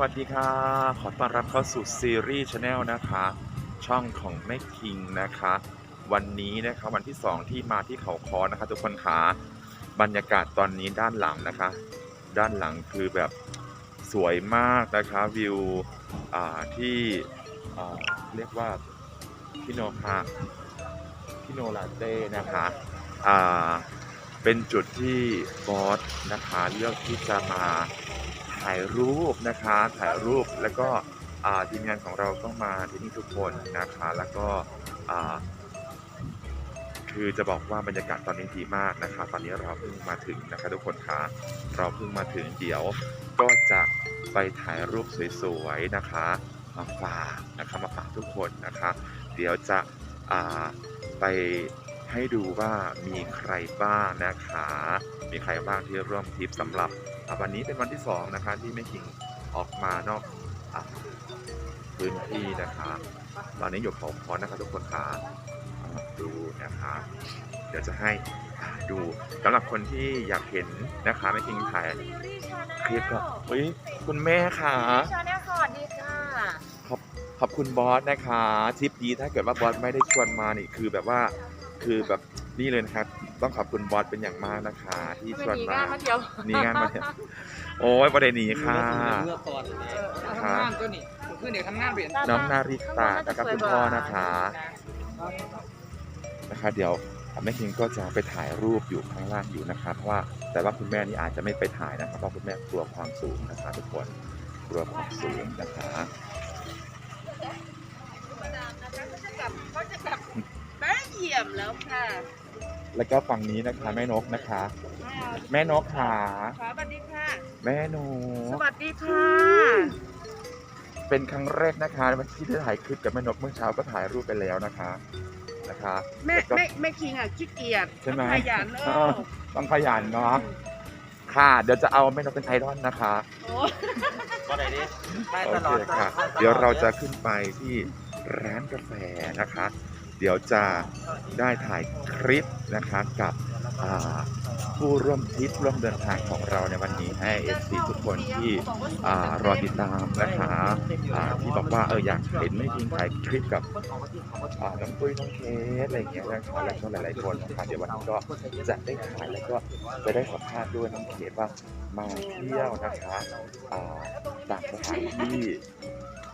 วัสดีค่ะ ขอต้อนรับเข้าสู่ซีรีส์ชาแนลนะคะ ช่องของแม่คิงนะคะ วันนี้นะคะวันที่ 2 ที่มาที่เขาคอนะคะ ทุกคนคะบรรยากาศตอนนี้ด้านหลังนะคะ ด้านหลังคือแบบสวยมากนะคะวิวที่เรียกว่าพิโนพาพิโนลาเต้นะคะเป็นจุดที่บอสนะคะเลือกที่จะมา ถ่ายรูปนะคะ ถ่ายรูปแล้วก็ทีมงานของเราก็มาที่นี่ทุกคนนะคะ แล้วก็คือจะบอกว่าบรรยากาศตอนนี้ดีมากนะคะ ตอนนี้เราเพิ่งมาถึงนะคะทุกคนคะเราเพิ่งมาถึงเดี๋ยว ก็จะไปถ่ายรูปสวยๆนะคะมาฝากนะคะมาฝากทุกคนนะคะ เดี๋ยวจะไปให้ดูว่ามีใครบ้างนะคะ มีใครบ้างที่ร่วมทริปสำหรับ อะวันนี้เป็นวันที่สองนะคะที่แม่คิงออกมานอกอะพื้นที่นะคะตอนนี้อยู่เขาคอนนะคะทุกคนค่ะอะดูนะคะเดี๋ยวจะให้อะดูสำหรับคนที่อยากเห็นนะคะแม่คิงถ่ายคลิปก็เฮ้ยคุณแม่ค่ะชาแนลสวัสดีค่ะขอบขอบคุณบอสนะคะทริปนี้ถ้าเกิดว่าบอสไม่ได้ชวนมานี่คือแบบว่าคือแบบนี่เลยนะครับ ต้องขอบคุณบอสเป็นอย่างมากนะคะ ที่ชวนมีมางานมาเที่ยวนี่งานมาเนี่ยโอ้ยประเด็นนี้ค่ะเมื่อก่อนเนี่ยทำงานตัวนี้คือเดี๋ยวทำงานเปลี่ยนน้องนาริตานะครับคุณพ่อนะคะนะคะ เดี๋ยวแม่คิงก็จะไปถ่ายรูปอยู่ข้างล่างอยู่นะคะเพราะว่าแต่ว่าคุณแม่นี่อาจจะไม่ไปถ่ายนะครับเพราะคุณแม่กลัวความสูงนะคะทุกคนกลัวความสูงนะคะก็จะกลับแม่เยี่ยมแล้วค่ะ แล้วก็ฝั่งนี้นะคะ แม่นกนะคะ แม่นกขาสวัสดีค่ะ แม่หนูสวัสดีค่ะ เป็นครั้งแรกนะคะที่ได้ถ่ายคลิปกับแม่นกเมื่อเช้าก็ถ่ายรูปไปแล้วนะคะนะคะ แม่ก็แม่แม่คิงอะขี้เกียจใช่ไหม ขยันเนอ้าวอะต้องขยันเนาะค่ะ เดี๋ยวจะเอาแม่นกเป็นไอดอลนะคะ โอ้ก็ได้ดิได้โอตลอเคดค่ะ เดี๋ยวเราจะขึ้นไปที่ร้านกาแฟนะคะ เดี๋ยวจะได้ถ่ายคลิปนะคะกับผู้ร่วมทริปร่วมเดินทางของเราในวันนี้ให้เอฟซีทุกคนที่รอติดตามนะคะที่บอกว่าเอออยากเห็นไม่ทิ้งถ่ายคลิปกับน้องตุ้ยน้องเคสอะไรเงี้ยนะคะแล้วก็หลายๆคนนะคะเดี๋ยววันนี้ก็จะได้ถ่ายแล้วก็จะได้สัมภาษณ์ด้วยน้องเคสว่ามาเที่ยวนะคะต่างสถานที่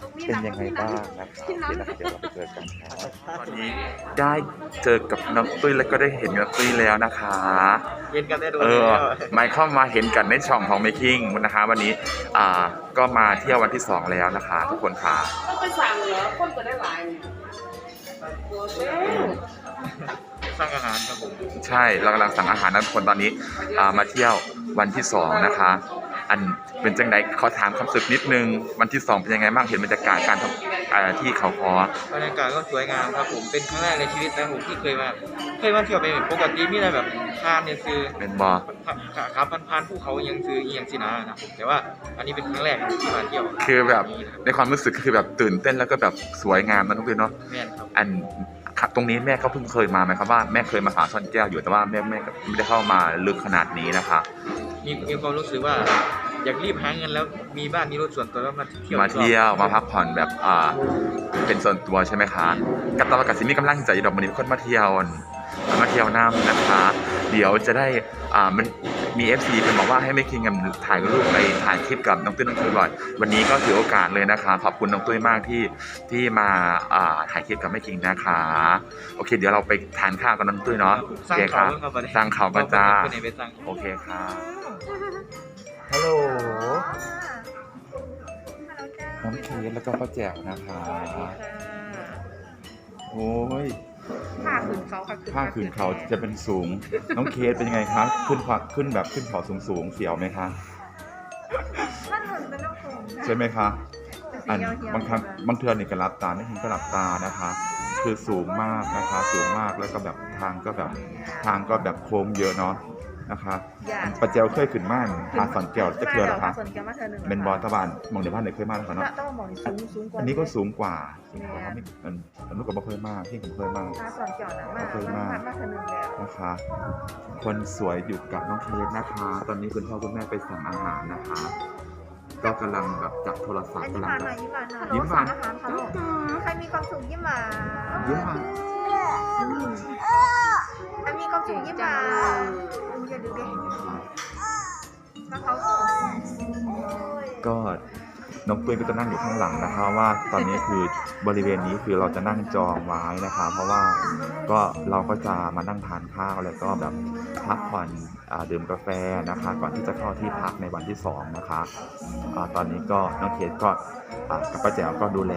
เป็นยังไงบ้างนะคะโอเคนะคะเดี๋ยวเราไปเจอกันครับตอนนี้ได้เจอกับน้องตุ้ยแล้วก็ได้เห็นน้องตุ้ยแล้วนะคะเย็นกันได้ดูเออไม่เข้ามาเห็นกันในช่องของ Making นะคะ วันนี้อ่าก็มาเที่ยววันที่2แล้วนะคะ ทุกคนค่ะต้องไปสั่งเหรอคนก็ได้หลายเนี่ยเร็วสร้างอาหารครับผมใช่เรากำลังสั่งอาหารนะทุกคนตอนนี้อ่ามาเที่ยววันที่2นะคะ อันเป็นจังไดขอถามคำสึกนิดนึง วันที่2เป็นยังไงบ้างเห็นบรรยากาศการทำอ่าที่เขาคอบรรยากาศก็สวยงามครับผมเป็นครั้งแรกในชีวิตนะผมที่เคยมาเคยมาเที่ยวไปปกติมีอะไรแบบทานเนี่ยคือเป็นบอขับพันๆภูเขายังซื้อเอียงสินะนะผมแต่ว่าอันนี้เป็นครั้งแรกที่มาเที่ยวคือแบบนี้นะครับในความรู้สึกคือแบบตื่นเต้นแล้วก็แบบสวยงามนะทุกคนเนาะแม่นครับอันครับ ตรงนี้แม่ก็เพิ่งเคยมาไหมครับว่าแม่เคยมาผาซ่อนแก้วอยู่แต่ว่าแม่แม่ก็ไม่ได้เข้ามาลึกขนาดนี้นะคะมีมีความรู้สึกว่าอยากรีบหาเงินแล้วมีบ้านมีรถส่วนตัวแล้วมาเที่ยวมาเที่ยวมาพักผ่อนแบบอ่าเป็นส่วนตัวใช่ไหมคะกับตอนกับสิมีกำลังใจดอกมันนี้คนมาเที่ยวมาเที่ยวน้ำนะคะ เดี๋ยวจะได้ อ่ามันมี FC เป็นบอกว่าให้ไม่คิงกันถ่ายรูปไปถ่ายคลิปกับน้องตุ้ยน้องตุ้ยบ่อยวันนี้ก็ถือโอกาสเลยนะคะ ขอบคุณน้องตุ้ยมากที่ที่มาอ่าถ่ายคลิปกับแม่คิงนะคะ โอเค เดี๋ยวเราไปทานข้าวกับน้องตุ้ยเนาะสร้างโอเคคเขารับครับวันนี้สร้างเขากันจ้าคนไหนไปสร้างโอเคค่ะฮัลโหลน้องเคสแล้วก็ป้าแจ๋วนะคะโอ้ย ผ้าขืนเขาค่ะผ้าขืนเขาจะเป็นสูง น้องเคสเป็นยังไงคะ ขึ้นขวาขึ้นแบบขึ้นเขาสูงสูงๆเสียวไหมคะผ้าขืนเป็นน้ำผมใช่ไหมคะอันบางครั้งบางเทือนนี่ก็หลับตาไม่เห็นก็หลับตานะคะ คือสูงมากนะคะ สูงมากแล้วก็แบบทางก็แบบทางก็แบบโค้งเยอะเนาะ นะคะอย่าอันป้าแจ๋วเคยขึ้นม่านพาสอนแก้วจะเกลือเหรอคะส่วนแกมาเธอหนึ่งเป็นบอลตะบานมองในบ้านไหนเคยมาแล้วคะเนาะต้องมองสูงสูงกว่าอันนี้ก็สูงกว่าสูงกว่าไม่อันอันนู้นก็บ่เคยมากที่ผมเคยมากผ้าส่วนเกี่ยวนะมากเคยมากมาเธอหนึ่งแล้วนะคะ คนสวยอยู่กับน้องเคสนะคะ ตอนนี้คุณพ่อคุณแม่ไปสั่งอาหารนะคะก็กำลังแบบจับโทรศัพอันท์นี้กำลังผ่านแบมาบยิ้มหวานหน่อยยิ้มหวานอาหารค่ะลูกใครมีความสุขยิ้มหวานยิ้มมาใครมีความสุขยิ้มหวาน อย่าดูเด็กแล้วเขาก็ น้องปืนก็จะนั่งอยู่ข้างหลังนะคะว่าตอนนี้คือบริเวณนี้คือเราจะนั่งจองไว้นะคะ เพราะว่าก็เราก็จะมานั่งทานข้าวแล้วก็แบบพักผ่อนดื่มกาแฟนะคะ ก่อนที่จะเข้าที่พักในวันที่สองนะคะอ่าตอนนี้ก็น้องเคสก็กับป้าแจ๋วก็ดูแล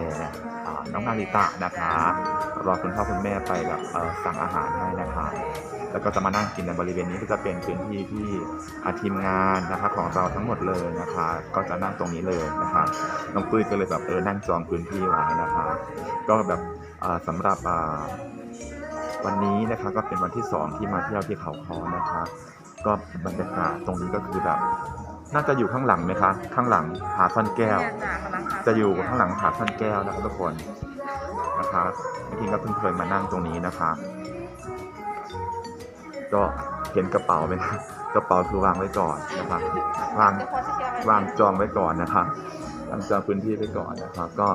น้องนาริตะนะคะรอคุณพ่อคุณแม่ไปแบบสั่งอาหารให้นะคะแล้วก็จะมานั่งกินในบริเวณนี้ก็จะเป็นพื้นที่ที่อาทีมงานนะคะของเราทั้งหมดเลยนะคะ ก็จะนั่งตรงนี้เลยนะคะน้องปุ้ยก็เลยแบบเออนั่งจองพื้นที่ไว้นะคะก็แบบอ่าสำหรับอ่าวันนี้นะคะก็เป็นวันที่สองที่มาเที่ยวที่เขาคอนะคะ ก็บรรยากาศตรงนี้ก็คือแบบน่าจะอยู่ข้างหลังไหมคะ ข้างหลังผาซ่อนแก้ว จะอยู่ข้างหลังผาซ่อนแก้วนะครับทุกคนนะคะพี่ทิงก็เพิ่งเคยมานั่งตรงนี้นะคะ ก็เห็นกระเป๋าไหมคะกระเป๋าคือวางไว้ก่อนนะคะวางวางจองไว้ก่อนนะคะ วางจองพื้นที่ไว้ก่อนนะคะก็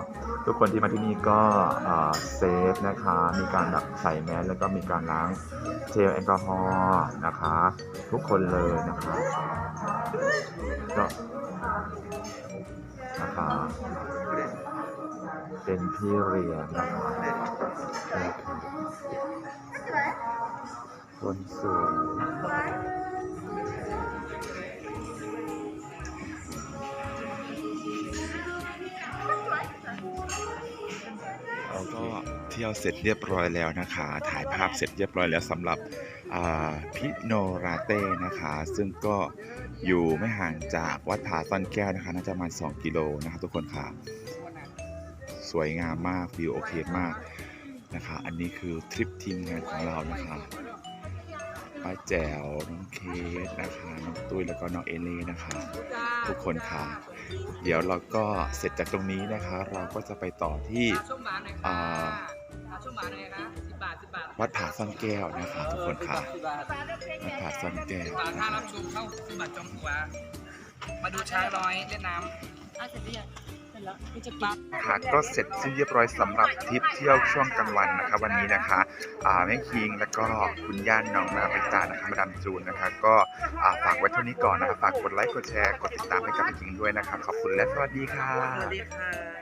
ทุกคนที่มาที่นี่ก็เซฟนะคะ มีการแบบใส่แมสแล้วก็มีการล้างเจลแอลกอฮอล์นะคะ ทุกคนเลยนะคะก็นะคะเป็นพี่เรียนนะคะนี่คือคนสูง เราก็เที่ยวเสร็จเรียบร้อยแล้วนะคะ ถ่ายภาพเสร็จเรียบร้อยแล้วสำหรับพิโนราเต้นะคะ ซึ่งก็อยู่ไม่ห่างจากวัดผาซ่อนแก้วนะคะ น่าจะประมาณ2กิโลนะคะทุกคนค่ะ สวยงามมากวิวโอเคมากนะคะ อันนี้คือทริปทีมงานของเรานะคะ ป้าแจ๋วน้องเคสนะคะน้องตุ้ยแล้วก็น้องเอเล่นะคะ ทุกคนค่ะ เดี๋ยวเราก็เสร็จจากตรงนี้นะคะ เราก็จะไปต่อที่ช่วงหมาหน่อยอ่าค่ะช่วงหมาหน่อยนะสิบบาทสิบบาทวัดผาซ่อนแก้วนะคะ ทุกคนค่ะสิบบาทวัดผาซ่อนแก้วบาทค่ารับชมเข้าสิบบาทจองหัวมาดูช้างน้อยเล่นน้ำอะเสร็จหรือยังเสร็จแล้วมีจะกิน ค่ะก็เสร็จสิ้นเรียบร้อยสำหรับทริปเที่ยวช่วงกลางวันนะคะวันนี้นะคะอ่าแม่คิงแล้วก็คุณย่านน้องนาไปตานะคะมาดามจูนนะคะ ก็อ่าฝากไว้เท่านี้ก่อนนะคะฝากกดไลค์กดแชร์กดติดตามให้กับแม่คิงด้วยนะคะขอบคุณและสวัสดีค่ะสวัสดีค่ะ